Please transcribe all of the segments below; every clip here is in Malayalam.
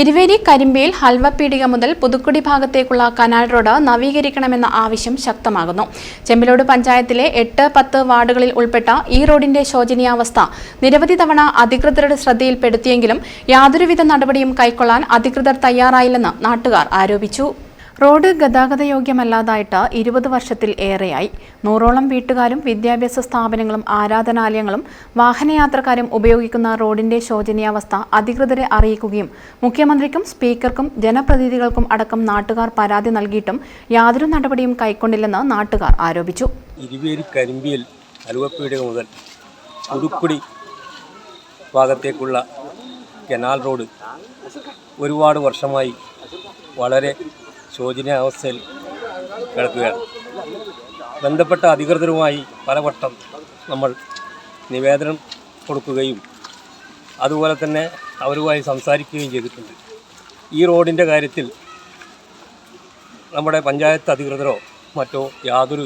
Iruveri കരിമ്പയിൽ ഹൽവപ്പീടിക മുതൽ പുതുക്കുടി ഭാഗത്തേക്കുള്ള കനാൽ റോഡ് നവീകരിക്കണമെന്ന ആവശ്യം ശക്തമാകുന്നു. ചെമ്പിലോട് പഞ്ചായത്തിലെ എട്ട് പത്ത് വാർഡുകളിൽ ഉൾപ്പെട്ട ഈ റോഡിന്റെ ശോചനീയാവസ്ഥ നിരവധി തവണ അധികൃതരുടെ ശ്രദ്ധയിൽപ്പെടുത്തിയെങ്കിലും യാതൊരുവിധ നടപടിയും കൈക്കൊള്ളാൻ അധികൃതർ തയ്യാറായില്ലെന്ന് നാട്ടുകാർ ആരോപിച്ചു. റോഡ് ഗതാഗതയോഗ്യമല്ലാതായിട്ട് ഇരുപത് വർഷത്തിൽ ഏറെയായി. നൂറോളം വീട്ടുകാരും വിദ്യാഭ്യാസ സ്ഥാപനങ്ങളും ആരാധനാലയങ്ങളും വാഹനയാത്രക്കാരും ഉപയോഗിക്കുന്ന റോഡിന്റെ ശോചനീയാവസ്ഥ അധികൃതരെ അറിയിക്കുകയും മുഖ്യമന്ത്രിക്കും സ്പീക്കർക്കും ജനപ്രതിനിധികൾക്കും അടക്കം നാട്ടുകാർ പരാതി നൽകിയിട്ടും യാതൊരു നടപടിയും കൈക്കൊണ്ടില്ലെന്ന് നാട്ടുകാർ ആരോപിച്ചു. കരിമ്പിയിൽ മുതൽ ഭാഗത്തേക്കുള്ള കനാൽ റോഡ് ഒരുപാട് വർഷമായി വളരെ ശോചനീയാവസ്ഥയിൽ കിടക്കുകയാണ്. ബന്ധപ്പെട്ട അധികൃതരുമായി പലവട്ടം നമ്മൾ നിവേദനം കൊടുക്കുകയും അതുപോലെ തന്നെ അവരുമായി സംസാരിക്കുകയും ചെയ്തിട്ടുണ്ട്. ഈ റോഡിന്റെ കാര്യത്തിൽ നമ്മുടെ പഞ്ചായത്ത് അധികൃതരോ മറ്റോ യാതൊരു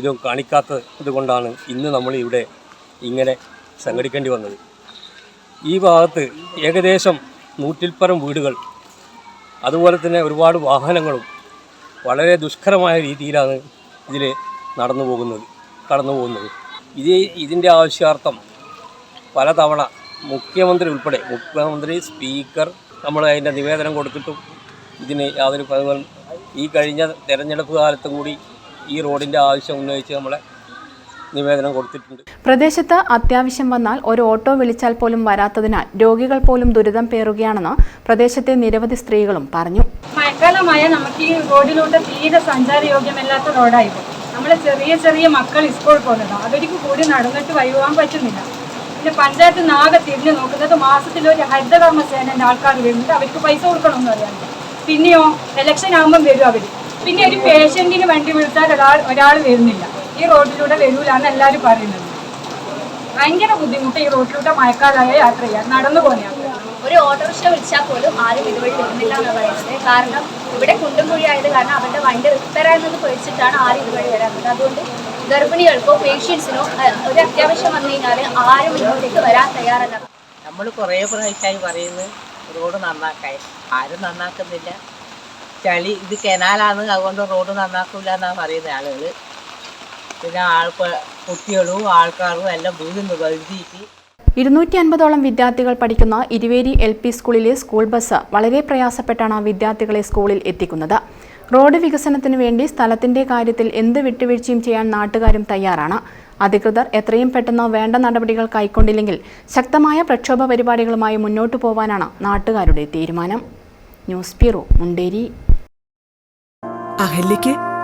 ഇതും കാണിക്കാത്തത് കൊണ്ടാണ് ഇന്ന് നമ്മൾ ഇവിടെ ഇങ്ങനെ സംഘടിക്കേണ്ടി വന്നത്. ഈ ഭാഗത്ത് ഏകദേശം നൂറ്റിൽപ്പരം വീടുകൾ അതുപോലെ തന്നെ ഒരുപാട് വാഹനങ്ങളും വളരെ ദുഷ്കരമായ രീതിയിലാണ് ഇതിൽ നടന്നു പോകുന്നത് കടന്നു പോകുന്നത്. ഇത് ഇതിന്റെ ആവശ്യാർത്ഥം പലതവണ മുഖ്യമന്ത്രി ഉൾപ്പെടെ മുഖ്യമന്ത്രി സ്പീക്കർ നമ്മൾ അതിന്റെ നിവേദനം കൊടുത്തിട്ടും ഇതിന് യാതൊരു ഈ കഴിഞ്ഞ തെരഞ്ഞെടുപ്പ് കാലത്തും കൂടി ഈ റോഡിന്റെ ആവശ്യം ഉന്നയിച്ച് നമ്മളെ നിവേദനം കൊടുത്തിട്ടുണ്ട്. പ്രദേശത്ത് അത്യാവശ്യം വന്നാൽ ഒരു ഓട്ടോ വിളിച്ചാൽ പോലും വരാത്തതിനാൽ രോഗികൾ പോലും ദുരിതം പേറുകയാണെന്ന് പ്രദേശത്തെ നിരവധി സ്ത്രീകളും പറഞ്ഞു. മഴക്കാലമായ നമുക്ക് ഈ റോഡിലൂടെ തീരെ സഞ്ചാര സഞ്ചാരയോഗ്യമല്ലാത്ത റോഡായി നമ്മൾ ചെറിയ ചെറിയ മക്കൾ സ്കൂളിൽ പോകുന്നത് അവർക്ക് കൂടി നടന്നിട്ട് വരുവാൻ പറ്റുന്നില്ല. പിന്നെ പഞ്ചായത്ത് നാകെ തിരിഞ്ഞു നോക്കുന്നത് മാസത്തിൽ ഒരു ഹരിതകർമ്മ സേനന്റെ ആൾക്കാർ വരുന്നുണ്ട്. അവർക്ക് പൈസ കൊടുക്കണമെന്ന് അറിയാം പിന്നെയോ ഇലക്ഷൻ ആകുമ്പം വരും അവർ പിന്നെ ഒരു പേഷ്യന്റിന് വേണ്ടി വിളിച്ചാൽ ഒരാൾ ഒരാൾ വരുന്നില്ല. ഈ റോഡിലൂടെ വരൂലാണ് എല്ലാവരും പറയുന്നത്. ഭയങ്കര ബുദ്ധിമുട്ട് ഈ റോഡിലൂടെ മഴക്കാലായ യാത്ര ചെയ്യാൻ നടന്നു പോലെയാണ് ഒരു ഓട്ടോറിക്ഷ വിളിച്ചാൽ പോലും ആരും ഇതുവഴി വരുന്നില്ല എന്ന് പറയുന്നത്. കാരണം ഇവിടെ കുണ്ടും കുഴി ആയത് കാരണം അവരുടെ വണ്ടി റിപ്പയർ ആയെന്നത് പേടിച്ചിട്ടാണ് ആരും ഇതുവഴി വരാറുള്ളത് അതുകൊണ്ട് ഗർഭിണികൾക്കോ പേഷ്യൻസിനോ ഒരു അത്യാവശ്യം വന്നു കഴിഞ്ഞാൽ ആരും ഇങ്ങോട്ടേക്ക് വരാൻ തയ്യാറല്ല. നമ്മൾ കുറേ പ്രാവശ്യമായി പറയുന്നത് റോഡ് നന്നാക്കാൻ ആരും നന്നാക്കുന്നില്ല. ചളി ഇത് കെനാലാണ് അതുകൊണ്ട് റോഡ് നന്നാക്കില്ല എന്നാണ് പറയുന്നത് ആളുകൾ പിന്നെ ആൾ കുട്ടികളും ആൾക്കാരും എല്ലാം വീഴുന്നു വഴുതിയിട്ട് ഇരുന്നൂറ്റി അൻപതോളം വിദ്യാർത്ഥികൾ പഠിക്കുന്ന ഇരുവേരി എൽ പി സ്കൂളിലെ സ്കൂൾ ബസ് വളരെ പ്രയാസപ്പെട്ടാണ് വിദ്യാർത്ഥികളെ സ്കൂളിൽ എത്തിക്കുന്നത്. റോഡ് വികസനത്തിന് വേണ്ടി സ്ഥലത്തിന്റെ കാര്യത്തിൽ എന്ത് വിട്ടുവീഴ്ചയും ചെയ്യാൻ നാട്ടുകാരും തയ്യാറാണ്. അധികൃതർ എത്രയും പെട്ടെന്ന് വേണ്ട നടപടികൾ കൈക്കൊണ്ടില്ലെങ്കിൽ ശക്തമായ പ്രക്ഷോഭ പരിപാടികളുമായി മുന്നോട്ടു പോവാനാണ് നാട്ടുകാരുടെ തീരുമാനം. News bureau Munderi. അഹല്യയ്ക്ക്